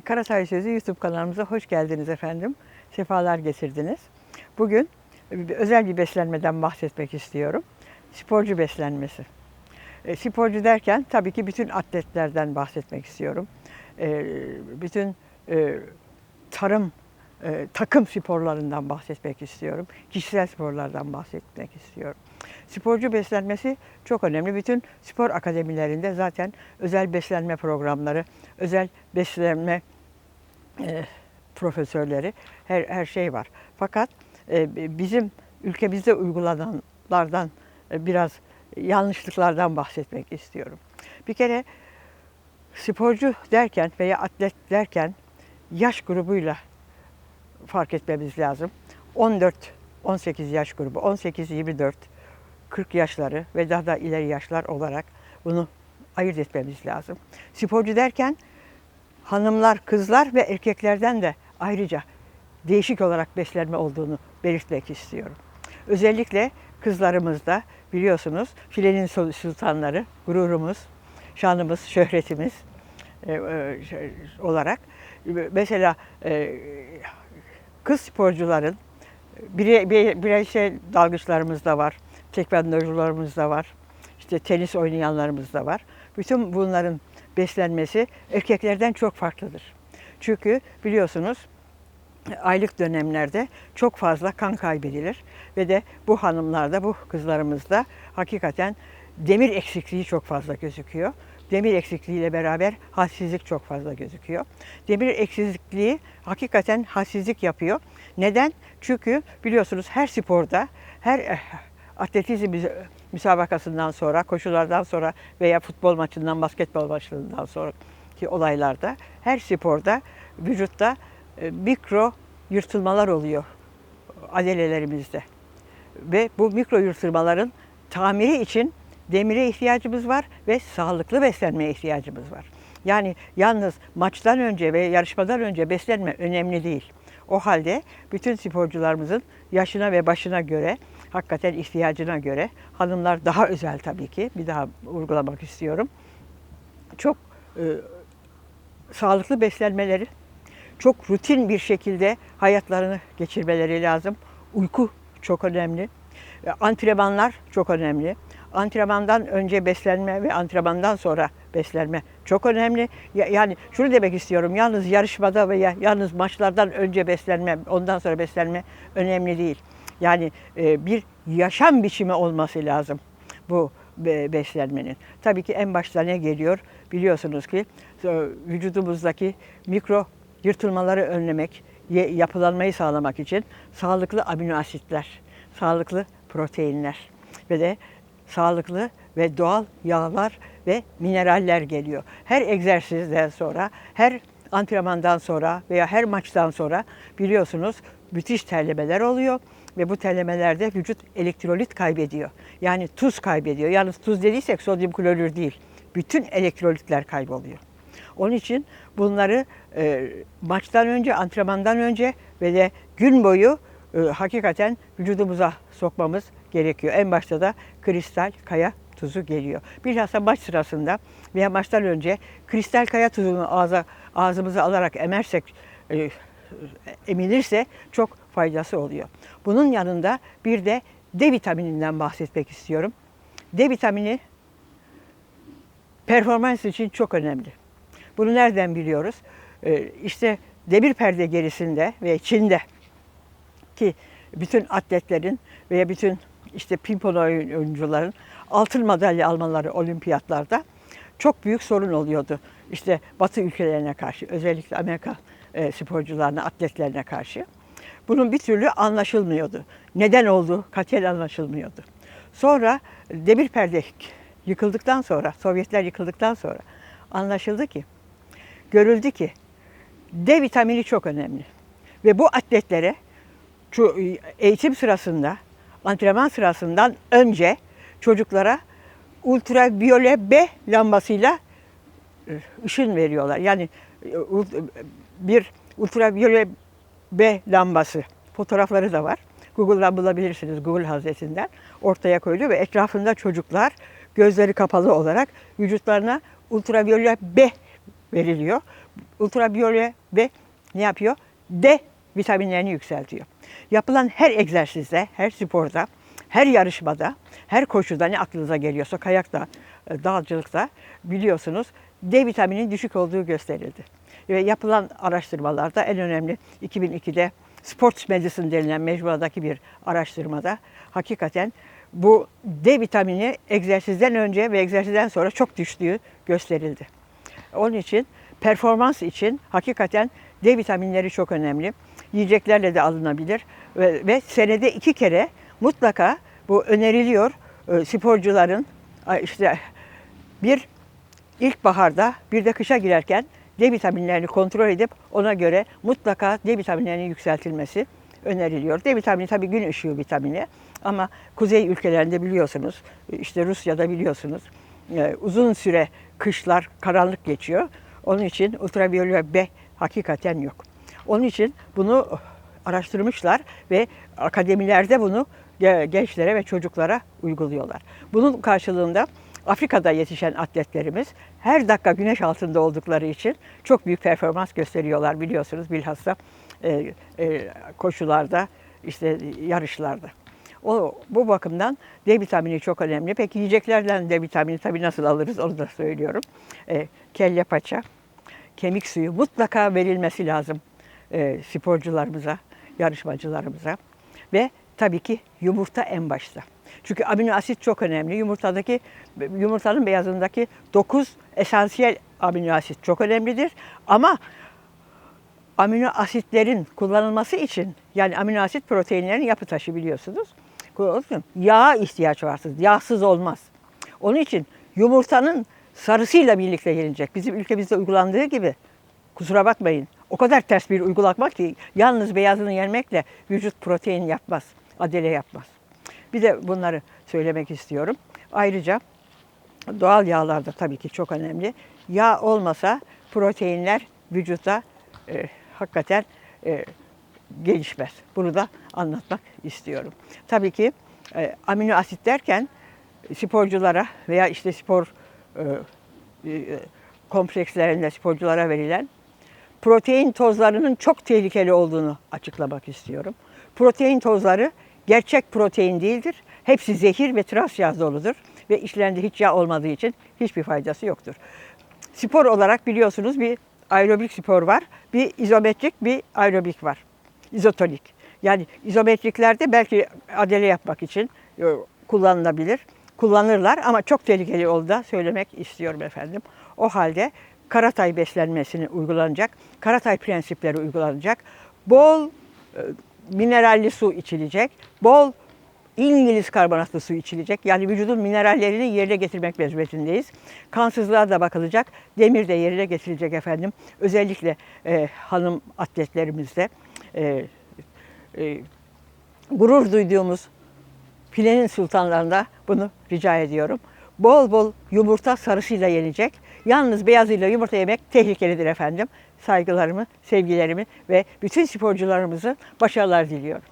Karatay Sözü YouTube kanalımıza hoş geldiniz efendim. Sefalar getirdiniz. Bugün özel bir beslenmeden bahsetmek istiyorum. Sporcu beslenmesi. E, sporcu derken tabii ki bütün atletlerden bahsetmek istiyorum. E, bütün e, tarım, e, takım sporlarından bahsetmek istiyorum. Kişisel sporlardan bahsetmek istiyorum. Sporcu beslenmesi çok önemli. Bütün spor akademilerinde zaten özel beslenme programları, özel beslenme e, profesörleri, her, her şey var. Fakat e, bizim ülkemizde uygulananlardan e, biraz yanlışlıklardan bahsetmek istiyorum. Bir kere sporcu derken veya atlet derken yaş grubuyla fark etmemiz lazım. 14-18 yaş grubu, 18-24, 40 yaşları ve daha da ileri yaşlar olarak bunu ayırt etmemiz lazım. Sporcu derken hanımlar, kızlar ve erkeklerden de ayrıca değişik olarak beslenme olduğunu belirtmek istiyorum. Özellikle kızlarımızda biliyorsunuz filenin sul- sultanları, gururumuz, şanımız, şöhretimiz e, e, olarak mesela e, kız sporcuların bire, bire, bireysel dalgıçlarımız da var, tekvandocularımız da var, işte tenis oynayanlarımız da var. Bütün bunların beslenmesi erkeklerden çok farklıdır. Çünkü biliyorsunuz aylık dönemlerde çok fazla kan kaybedilir ve de bu hanımlarda, bu kızlarımızda hakikaten demir eksikliği çok fazla gözüküyor. Demir eksikliğiyle beraber halsizlik çok fazla gözüküyor. Demir eksikliği hakikaten halsizlik yapıyor. Neden? Çünkü biliyorsunuz her sporda, her eh, atletizm müsa- müsabakasından sonra, koşulardan sonra veya futbol maçından, basketbol maçından sonraki olaylarda her sporda vücutta e, mikro yırtılmalar oluyor adalelerimizde. Ve bu mikro yırtılmaların tamiri için demire ihtiyacımız var ve sağlıklı beslenmeye ihtiyacımız var. Yani yalnız maçtan önce ve yarışmadan önce beslenme önemli değil. O halde bütün sporcularımızın yaşına ve başına göre, hakikaten ihtiyacına göre, hanımlar daha özel tabii ki, bir daha vurgulamak istiyorum. Çok e, sağlıklı beslenmeleri, çok rutin bir şekilde hayatlarını geçirmeleri lazım. Uyku çok önemli. E, Antrenmanlar çok önemli. Antrenmandan önce beslenme ve antrenmandan sonra beslenme çok önemli. Ya- Yani şunu demek istiyorum. Yalnız yarışmada veya yalnız maçlardan önce beslenme, ondan sonra beslenme önemli değil. Yani e, bir yaşam biçimi olması lazım bu be- beslenmenin. Tabii ki en başta ne geliyor? Biliyorsunuz ki e, vücudumuzdaki mikro yırtılmaları önlemek, yapılanmayı sağlamak için sağlıklı amino asitler, sağlıklı proteinler ve de sağlıklı ve doğal yağlar ve mineraller geliyor. Her egzersizden sonra, her antrenmandan sonra veya her maçtan sonra biliyorsunuz müthiş terlemeler oluyor ve bu terlemelerde vücut elektrolit kaybediyor. Yani tuz kaybediyor. Yalnız tuz dediysek sodyum klorür değil. Bütün elektrolitler kayboluyor. Onun için bunları e, maçtan önce, antrenmandan önce ve de gün boyu e, hakikaten vücudumuza sokmamız gerekiyor. En başta da kristal kaya tuzu geliyor. Bilhassa maç sırasında veya maçtan önce kristal kaya tuzunu ağza, ağzımıza alarak emersek, e, emilirse çok faydası oluyor. Bunun yanında bir de D vitamininden bahsetmek istiyorum. D vitamini performans için çok önemli. Bunu nereden biliyoruz? Ee, işte demir perde gerisinde ve Çin'de ki bütün atletlerin veya bütün işte pimpon oyun- oyuncuların altın madalya almaları olimpiyatlarda çok büyük sorun oluyordu. İşte Batı ülkelerine karşı, özellikle Amerika e, sporcularına, atletlerine karşı. Bunun bir türlü anlaşılmıyordu. Neden olduğu katiyen anlaşılmıyordu. Sonra demir perde yıkıldıktan sonra, Sovyetler yıkıldıktan sonra anlaşıldı ki, görüldü ki D vitamini çok önemli. Ve bu atletlere şu eğitim sırasında, antrenman sırasından önce çocuklara ultraviyole B lambasıyla e, ışın veriyorlar. Yani e, ult- bir ultraviyole B lambası fotoğrafları da var. Google'dan bulabilirsiniz, Google Hazretinden ortaya koyuluyor ve etrafında çocuklar gözleri kapalı olarak vücutlarına ultraviyole B veriliyor. Ultraviyole ve ne yapıyor? D vitaminlerini yükseltiyor. Yapılan her egzersizde, her sporda, her yarışmada, her koşuda ne aklınıza geliyorsa kayakta, e, dağcılıkta biliyorsunuz D vitaminin düşük olduğu gösterildi. Ve yapılan araştırmalarda en önemli 2002'de Sports Medicine denilen mecmuadaki bir araştırmada hakikaten bu D vitamini egzersizden önce ve egzersizden sonra çok düştüğü gösterildi. Onun için performans için hakikaten D vitaminleri çok önemli. Yiyeceklerle de alınabilir ve, ve senede iki kere mutlaka bu öneriliyor e, sporcuların işte bir ilkbaharda bir de kışa girerken D vitaminlerini kontrol edip ona göre mutlaka D vitaminlerinin yükseltilmesi öneriliyor. D vitamini tabii gün ışığı vitamini ama kuzey ülkelerinde biliyorsunuz işte Rusya'da biliyorsunuz e, uzun süre kışlar karanlık geçiyor. Onun için ultraviyole B hakikaten yok. Onun için bunu araştırmışlar ve akademilerde bunu ge- gençlere ve çocuklara uyguluyorlar. Bunun karşılığında Afrika'da yetişen atletlerimiz her dakika güneş altında oldukları için çok büyük performans gösteriyorlar biliyorsunuz bilhassa e, e, koşularda işte yarışlarda. O bu bakımdan D vitamini çok önemli. Peki yiyeceklerden D vitamini tabii nasıl alırız onu da söylüyorum. E, kelle paça, kemik suyu mutlaka verilmesi lazım e, sporcularımıza, yarışmacılarımıza ve tabii ki yumurta en başta. Çünkü amino asit çok önemli. Yumurtadaki yumurtanın beyazındaki 9 esansiyel amino asit çok önemlidir. Ama amino asitlerin kullanılması için yani amino asit proteinlerin yapı taşı biliyorsunuz. Yağa ihtiyaç varsız. Yağsız olmaz. Onun için yumurtanın sarısıyla birlikte yenilecek. Bizim ülkemizde uygulandığı gibi kusura bakmayın. O kadar ters bir uygulama ki yalnız beyazını yenmekle vücut protein yapmaz. Adele yapmaz. Bir de bunları söylemek istiyorum. Ayrıca doğal yağlar da tabii ki çok önemli. Yağ olmasa proteinler vücutta e, hakikaten e, gelişmez. Bunu da anlatmak istiyorum. Tabii ki e, amino asit derken sporculara veya işte spor e, e, komplekslerinde sporculara verilen protein tozlarının çok tehlikeli olduğunu açıklamak istiyorum. Protein tozları gerçek protein değildir. Hepsi zehir ve trans yağ doludur ve içlerinde hiç yağ olmadığı için hiçbir faydası yoktur. Spor olarak biliyorsunuz bir aerobik spor var, bir izometrik, bir aerobik var. İzotonik. Yani izometriklerde belki adele yapmak için e, kullanılabilir. Kullanırlar ama çok tehlikeli olduğu da söylemek istiyorum efendim. O halde Karatay beslenmesini uygulanacak, Karatay prensipleri uygulanacak. Bol e, mineralli su içilecek, bol İngiliz karbonatlı su içilecek. Yani vücudun minerallerini yerine getirmek mecburiyetindeyiz. Kansızlığa da bakılacak, demir de yerine getirilecek efendim. Özellikle e, hanım atletlerimizde e, e, gurur duyduğumuz filenin sultanlarında bunu rica ediyorum. Bol bol yumurta sarısıyla yenecek. Yalnız beyazıyla yumurta yemek tehlikelidir efendim. Saygılarımı, sevgilerimi ve bütün sporcularımızın başarılar diliyorum.